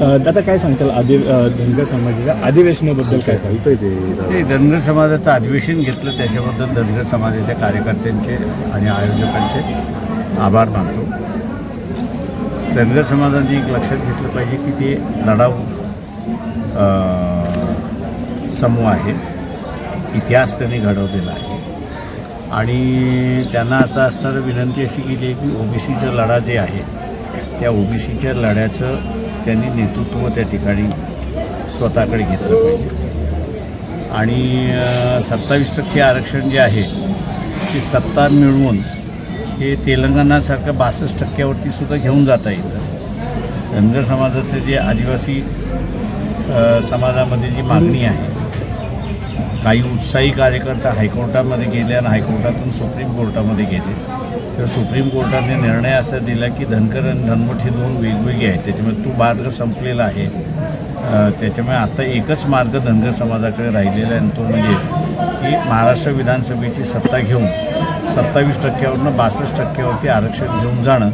अ, दादा काय सांगताल? आदि धनगर समाजाच्या अधिवेशनाबद्दल काय सांगताल? चालतंय ते ते धनगर समाजाचं अधिवेशन घेतलं त्याच्याबद्दल धनगर समाजाच्या कार्यकर्त्यांचे आणि आयोजकांचे आभार मानतो. धनगर समाजाने एक लक्षात घेतलं पाहिजे की ते लढाऊ अ, समूह आहे. इतिहास त्यांनी घडवलेला आहे. आणि त्यांना आता असणारं विनंती अशी केली आहे की ओबीसीचा लढा जे आहे त्या ओबीसीच्या लढ्याचं त्यांनी नेतृत्व त्या ठिकाणी स्वतःकडे घेतलं पाहिजे. आणि सत्तावीस टक्के आरक्षण जे आहे ते सत्ता मिळवून हे तेलंगणासारखं बासष्ट टक्क्यावरती सुद्धा घेऊन जाता येतं. धनगर समाजाचं जे आदिवासी समाजामध्ये जी मागणी आहे काही उत्साही कार्यकर्ता हायकोर्टामध्ये गेले आणि हायकोर्टातून सुप्रीम कोर्टामध्ये गेले. तर सुप्रीम कोर्टाने निर्णय असा दिला की धनकर आणि धनवट हे दोन वेगवेगळे आहेत. त्याच्यामुळे तो मार्ग संपलेला आहे. त्याच्यामुळे आता एकच मार्ग धनगर समाजाकडे राहिलेला आहे आणि तो म्हणजे की महाराष्ट्र विधानसभेची सत्ता घेऊन सत्तावीस टक्क्यावरनं बासष्ट टक्क्यावरती आरक्षण घेऊन जाणं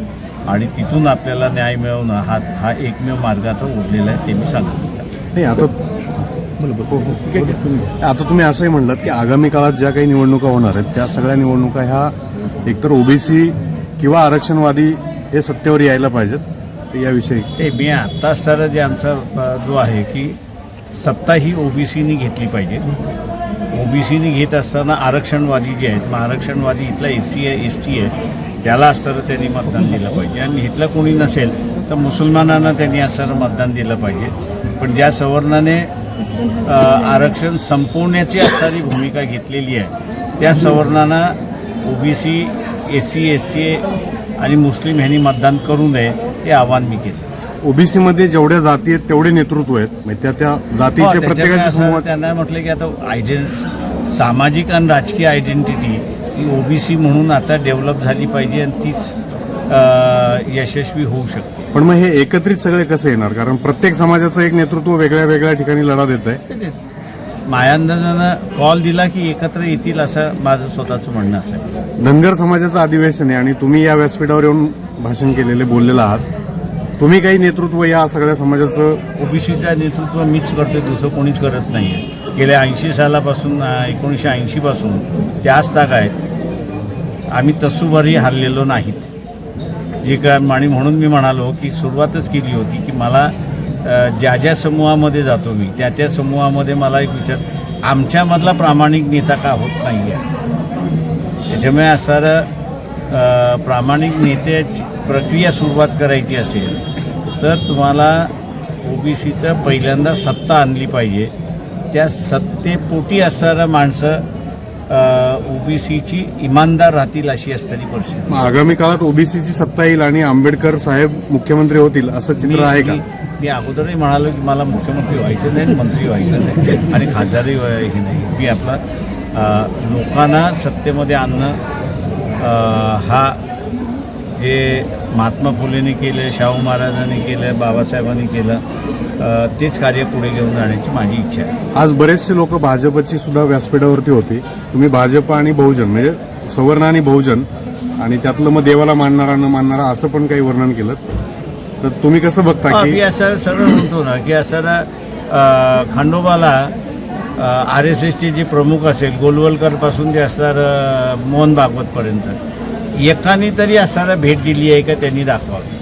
आणि तिथून आपल्याला न्याय मिळवणं हा हा एकमेव मार्ग आता उरलेला आहे ते मी सांगतो. नाही आता हो, हो. आता तुम्ही असंही म्हणलात की आगामी काळात ज्या काही निवडणुका होणार आहेत त्या सगळ्या निवडणुका ह्या एकतर ओबीसी किंवा आरक्षणवादी हे सत्तेवर यायला पाहिजेत याविषयी. ते मी आत्ता सर जे आमचा जो आहे की सत्ता ही ओबीसीनी घेतली पाहिजे. ओबीसीनी घेत असताना आरक्षणवादी जे आहेत मग आरक्षणवादी इथला एस सी आहे एस टी आहे त्याला असताना त्यांनी मतदान दिलं पाहिजे. आणि इथलं कोणी नसेल तर मुसलमानांना त्यांनी असताना मतदान दिलं पाहिजे. पण ज्या सवर्णाने आरक्षण संपवण्याची असणारी भूमिका घेतलेली आहे. त्या सवर्णांना OBC S C S T आणि मुस्लिम ह्यांनी मतदान करू नये हे आव्हान मी केलं. ओबीसी मध्ये जेवढ्या जाती आहेत तेवढे नेतृत्व आहेत. म्हणजे त्या त्या हो, जातीचे त्याच्यामुळे प्रत्येकाचे त्यांना म्हटलं की आता आयडेंट सामाजिक आणि राजकीय आयडेंटिटी ही ओबीसी म्हणून आता डेव्हलप झाली पाहिजे आणि तीच यशस्वी होऊ शकते. पण मग हे एकत्रित सगळे कसे येणार? कारण प्रत्येक समाजाचं एक नेतृत्व वेगळ्या वेगळ्या ठिकाणी लढा देत आहे. ते- ते- मायांदानं कॉल दिला की एकत्र येतील असं माझं स्वतःचं म्हणणं असेल धनगर समाजाचं अधिवेशन आहे आणि तुम्ही या व्यासपीठावर येऊन भाषण केलेले बोललेलं आहात. तुम्ही काही नेतृत्व या सगळ्या समाजाचं ओबीसीचं नेतृत्व मीच करतो दुसरं कोणीच करत नाही आहे गेल्या ऐंशी सालापासून एकोणीसशे ऐंशीपासून त्याच ताग आहेत. आम्ही तसूभरही हरलेलो नाहीत. जे काय आणि म्हणून मी म्हणालो की सुरुवातच केली होती की मला ज्या ज्या समूहामध्ये जातो मी त्या त्या समूहामध्ये मला एक विचार आमच्यामधला प्रामाणिक नेता का होत नाही आहे त्याच्यामुळे असणारं प्रामाणिक नेत्याची प्रक्रिया सुरुवात करायची असेल तर तुम्हाला ओबीसीचं पहिल्यांदा सत्ता आणली पाहिजे. त्या सत्तेपोटी असणारं माणसं ओबीसीची इमानदार राहतील अशी असणारी परिस्थिती आगामी काळात ओबीसीची सत्ता येईल आणि आंबेडकर साहेब मुख्यमंत्री होतील असं चित्र आहे का? मी- अगोदरही म्हणालो की मला मुख्यमंत्री व्हायचं नाही मंत्री व्हायचं नाही. आणि खासदारही हे नाही. मी आपला लोकांना सत्तेमध्ये आणणं हा जे महात्मा फुलेने केलं शाहू महाराजांनी केलं बाबासाहेबांनी केलं तेच कार्य पुढे घेऊन जाण्याची माझी इच्छा आहे. आज बरेचसे लोक भाजपची सुद्धा व्यासपीठावरती होती. तुम्ही भाजप आणि बहुजन म्हणजे सवर्ण आणि बहुजन आणि त्यातलं मग देवाला मानणारा न मानणारा असं पण काही वर्णन केलं. तर तुम्ही कसं बघता मी की असं सरळ म्हणतो ना की असं खंडोबाला आर एस एसचे जे प्रमुख असेल गोलवलकरपासून जे असणार मोहन भागवतपर्यंत एकाने तरी असायला भेट दिली आहे का त्यांनी दाखवावी?